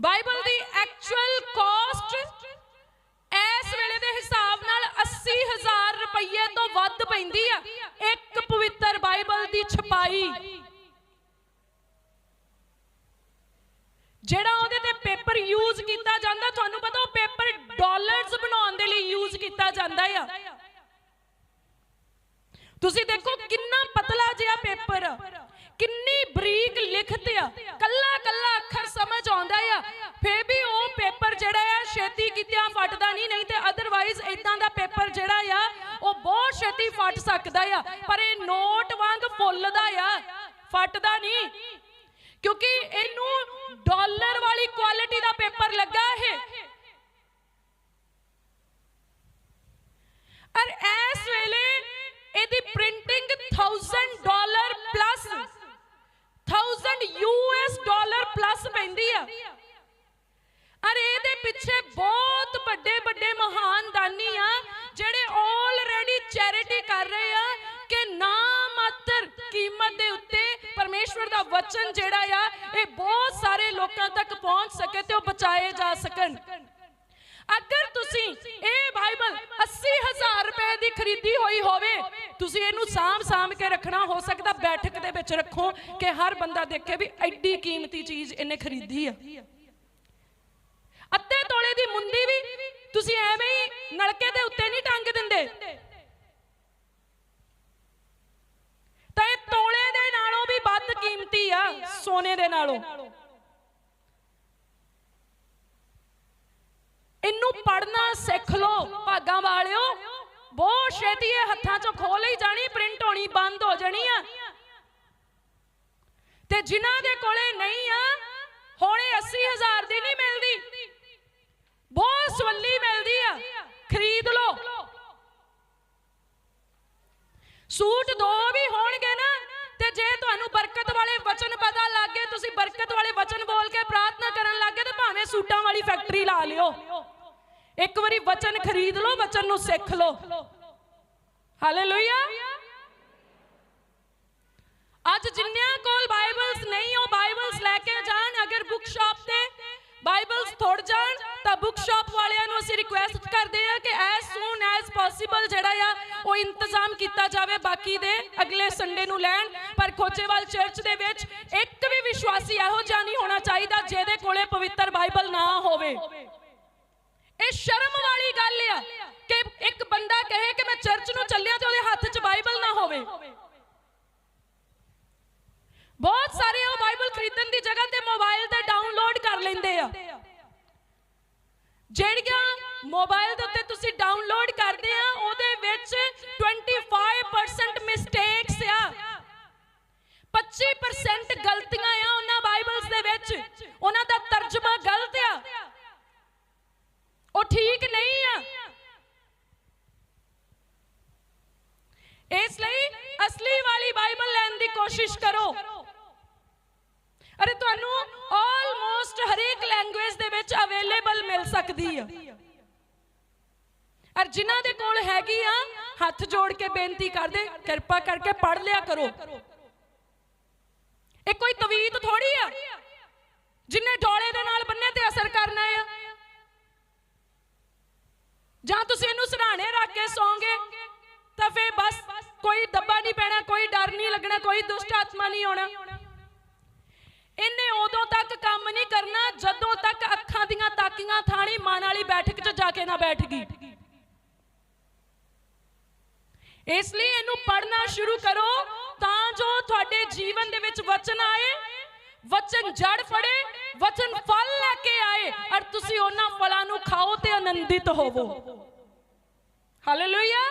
Bible ਦੀ actual caste ਇਸ ਵੇਲੇ ਦੇ ਹਿਸਾਬ ਨਾਲ 80000 ਰੁਪਏ ਤੋਂ ਵੱਧ ਪੈਂਦੀ ਆ। ਇੱਕ ਪਵਿੱਤਰ ਬਾਈਬਲ ਦੀ ਛਪਾਈ। ਜਿਹੜਾ ਉਹਦੇ ਤੇ ਪੇਪਰ ਯੂਜ਼ ਕੀਤਾ ਜਾਂਦਾ, ਤੁਹਾਨੂੰ ਪਤਾ ਉਹ ਪੇਪਰ ਡਾਲਰਸ ਬਣਾਉਣ ਦੇ ਲਈ ਯੂਜ਼ ਕੀਤਾ ਜਾਂਦਾ ਆ। ਤੁਸੀਂ ਦੇਖੋ ਕਿੰਨਾ ਪਤਲਾ ਜਿਹਾ ਪੇਪਰ ਕਿੰਨੀ ਬਰੀਕ ਲਿਖਤ ਆ। ਛੇਤੀ ਫਟਦਾ ਨਹੀਂ ਨਹੀਂ ਤੇ ਅਦਰਵਾਈਜ਼ ਇਦਾਂ ਦਾ ਪੇਪਰ ਜਿਹੜਾ ਆ, ਉਹ ਬਹੁਤ ਛੇਤੀ ਫਟ ਸਕਦਾ ਆ। ਪਰ ਇਹ ਨੋਟ ਵਾਂਗ ਫੁੱਲਦਾ ਆ, ਫਟਦਾ ਨਹੀਂ। ਕਿਉਂਕਿ ਇਹਨੂੰ ਡਾਲਰ ਵਾਲੀ ਕੁਆਲਿਟੀ ਦਾ ਪੇਪਰ ਲੱਗਾ ਇਹ। ਔਰ ਇਸ ਵੇਲੇ ਇਹਦੀ printing 1000 dollar plus 1000 US dollar plus ਪੈਂਦੀ ਆ। ਔਰ ਇਹਦੇ ਪਿੱਛੇ ਬਹੁਤ ਮਹਾਨ ਦਾਨੀ ਆ, ਜਿਹੜੇ ਆਲਰੇਡੀ ਚੈਰਿਟੀ ਕਰ ਰਹੇ ਆ, ਕਿ ਨਾ ਮਾਤਰ ਕੀਮਤ ਦੇ ਉੱਤੇ ਪਰਮੇਸ਼ਵਰ ਦਾ ਵਚਨ ਜਿਹੜਾ ਆ, ਇਹ ਬਹੁਤ ਸਾਰੇ ਲੋਕਾਂ ਤੱਕ ਪਹੁੰਚ ਸਕੇ ਤੇ ਉਹ ਬਚਾਏ ਜਾ ਸਕਣ। ਅਗਰ ਤੁਸੀਂ ਇਹ ਬਾਈਬਲ 80000 ਰੁਪਏ ਦੀ ਖਰੀਦੀ ਹੋਈ ਹੋਵੇ, ਤੁਸੀਂ ਇਹਨੂੰ ਸਾਂਭ ਸਾਂਭ ਕੇ ਰੱਖਣਾ ਹੋ ਸਕਦਾ, ਬੈਠਕ ਦੇ ਵਿੱਚ ਰੱਖੋ ਕਿ ਹਰ ਬੰਦਾ ਦੇਖੇ ਵੀ ਐਡੀ ਕੀਮਤੀ ਚੀਜ਼ ਇਹਨੇ ਖਰੀਦੀ ਆ। ਅੱਧੇ ਤੋਲੇ ਦੀ ਮੁੰਦੀ ਵੀ ਤੁਸੀਂ ਐਵੇਂ ਹੀ ਨਲਕੇ ਦੇ ਉੱਤੇ ਨਹੀਂ ਟੰਗ ਦਿੰਦੇ। ਤਾਂ ਇਹ ਤੋਲੇ ਦੇ ਨਾਲੋਂ ਵੀ ਵੱਧ ਕੀਮਤੀ ਆ, ਸੋਨੇ ਦੇ ਨਾਲੋਂ। ਇਹਨੂੰ ਪੜਨਾ ਸਿੱਖ ਲਓ, ਭਾਗਾਂ ਵਾਲਿਓ। ਬਹੁਤ ਛੇਤੀ ਇਹ ਹੱਥਾਂ ਚੋਂ ਖੋ ਲਈ ਜਾਣੀ, ਪ੍ਰਿੰਟ ਹੋਣੀ ਬੰਦ ਹੋ ਜਾਣੀ ਆ। ਤੇ ਜਿਨ੍ਹਾਂ ਦੇ ਕੋਲੇ ਨਹੀਂ ਆ, ਹੁਣੇ 80000 ਦੀ ਨਹੀਂ ਮਿਲਦੀ। ਬਹੁਤ ਸਵੱਲੀ ਮਿਲਦੀ ਆ ਖਰੀਦ ਲਓ ਸੂਟ ਦੋ ਵੀ ਹੋਣਗੇ ਨਾ, ਤੇ ਜੇ ਤੁਹਾਨੂੰ ਬਰਕਤ ਵਾਲੇ ਵਚਨ ਪਤਾ ਲੱਗ ਗਏ, ਤੁਸੀਂ ਬਰਕਤ ਵਾਲੇ ਵਚਨ ਬੋਲ ਕੇ ਪ੍ਰਾਰਥਨਾ ਕਰਨ ਲੱਗੇ ਤੇ ਭਾਵੇਂ ਸੂਟਾਂ ਵਾਲੀ ਫੈਕਟਰੀ ਲਾ ਲਿਓ। ਇੱਕ ਵਾਰੀ ਵਚਨ ਖਰੀਦ ਲਓ, ਵਚਨ ਨੂੰ ਸਿੱਖ ਲਓ। ਹਾਲੇਲੂਇਆ ਅੱਜ ਜਿੰਨਿਆਂ ਕੋਲ ਬਾਈਬਲਸ ਨਹੀਂ, ਉਹ ਬਾਈਬਲਸ ਜਿਹੜਾ ਆ, ਉਹ ਇੰਤਜ਼ਾਮ ਕੀਤਾ ਜਾਵੇ ਬਾਕੀ ਦੇ ਅਗਲੇ ਸੰਡੇ ਨੂੰ ਲੈਣ। ਪਰ ਖੋਜੇਵਾਲ ਚਰਚ ਦੇ ਵਿੱਚ ਇੱਕ ਵੀ ਵਿਸ਼ਵਾਸੀ ਇਹੋ ਜਿਹਾ ਨਹੀਂ ਹੋਣਾ ਚਾਹੀਦਾ ਜਿਹਦੇ ਕੋਲੇ ਪਵਿੱਤਰ ਬਾਈਬਲ ਨਾ ਹੋਵੇ। ਇਹ ਸ਼ਰਮ ਵਾਲੀ ਗੱਲ ਆ ਕਿ ਇੱਕ ਬੰਦਾ ਕਹੇ ਕਿ ਮੈਂ ਚਰਚ ਨੂੰ ਚੱਲਿਆ ਤੇ ਉਹਦੇ ਹੱਥ 'ਚ ਬਾਈਬਲ ਨਾ ਹੋਵੇ। ਬਹੁਤ ਸਾਰੇ ਉਹ ਬਾਈਬਲ ਖਰੀਦਣ ਦੀ ਜਗ੍ਹਾ ਤੇ ਮੋਬਾਈਲ ਤੇ ਡਾਊਨਲੋਡ ਕਰ ਲੈਂਦੇ ਆ। ਜਿਹੜੀਆਂ ਮੋਬਾਈਲ ਦੇ ਉੱਤੇ ਤੁਸੀਂ ਡਾਊਨਲੋਡ ਕਰਦੇ ਆ, ਉਹਦੇ ਵਿੱਚ 25% ਮਿਸਟੇਕਸ ਆ। 25% ਗਲਤੀਆਂ ਆ ਉਹਨਾਂ ਬਾਈਬਲਸ ਦੇ ਵਿੱਚ। ਉਹਨਾਂ ਦਾ ਤਰਜਮਾ ਗਲਤ ਆ। ਉਹ ਠੀਕ ਨਹੀਂ ਆ। ਇਸ ਲਈ ਅਸਲੀ ਵਾਲੀ ਬਾਈਬਲ ਲੈਣ ਦੀ ਕੋਸ਼ਿਸ਼ ਕਰੋ। ਅਰੇ ਤੁਹਾਨੂੰ ਆਲਮੋਸਟ ਹਰੇਕ ਲੈਂਗੁਏਜ ਦੇ ਵਿੱਚ ਅਵੇਲੇਬਲ ਮਿਲ ਸਕਦੀ ਆ। ਅਰ ਜਿਨ੍ਹਾਂ ਦੇ ਕੋਲ ਹੈਗੀ ਆ, ਹੱਥ ਜੋੜ ਕੇ ਬੇਨਤੀ ਕਰਦੇ, ਕਿਰਪਾ ਕਰਕੇ ਪੜ ਲਿਆ ਕਰੋ। ਇਹ ਕੋਈ ਤਵੀਤ ਥੋੜੀ ਆ, ਜਿੰਨੇ ਡੋਲੇ ਦੇ ਨਾਲ ਬੰਨੇ ਤੇ ਅਸਰ ਕਰਨਾ ਆ। ਜਾਂ ਤੁਸੀਂ ਇਹਨੂੰ ਸਰਾਣੇ ਰੱਖ ਕੇ ਸੌਂਗੇ, ਤਾਂ ਫੇਰ ਬਸ ਕੋਈ ਦੱਬਾ ਨਹੀਂ ਪੈਣਾ, ਕੋਈ ਡਰ ਨਹੀਂ ਲੱਗਣਾ, ਕੋਈ ਦੁਸ਼ਟ ਆਤਮਾ ਨਹੀਂ ਆਉਣਾ। ਇਹਨੇ ਉਦੋਂ ਤੱਕ ਕੰਮ ਨਹੀਂ ਕਰਨਾ, ਜਦੋਂ ਤੱਕ ਅੱਖਾਂ ਦੀਆਂ ਤਾਕੀਆਂ ਥਾਣੀ ਮਨ ਵਾਲੀ ਬੈਠਕ 'ਚ ਜਾ ਕੇ ਨਾ ਬੈਠ ਗਈ। ਇਸ ਲਈ ਇਹਨੂੰ ਪੜਨਾ ਸ਼ੁਰੂ ਕਰੋ ਤਾਂ ਜੋ ਤੁਹਾਡੇ ਜੀਵਨ ਦੇ ਵਿੱਚ ਵਚਨ ਆਏ, ਵਚਨ ਜੜ ਫੜੇ ਵਚਨ ਫਲ ਲੈ ਕੇ ਆਏ ਔਰ ਤੁਸੀਂ ਉਹਨਾਂ ਫਲਾਂ ਨੂੰ ਖਾਓ ਤੇ ਆਨੰਦਿਤ ਹੋਵੋ। ਹਾਲੇਲੂਇਆ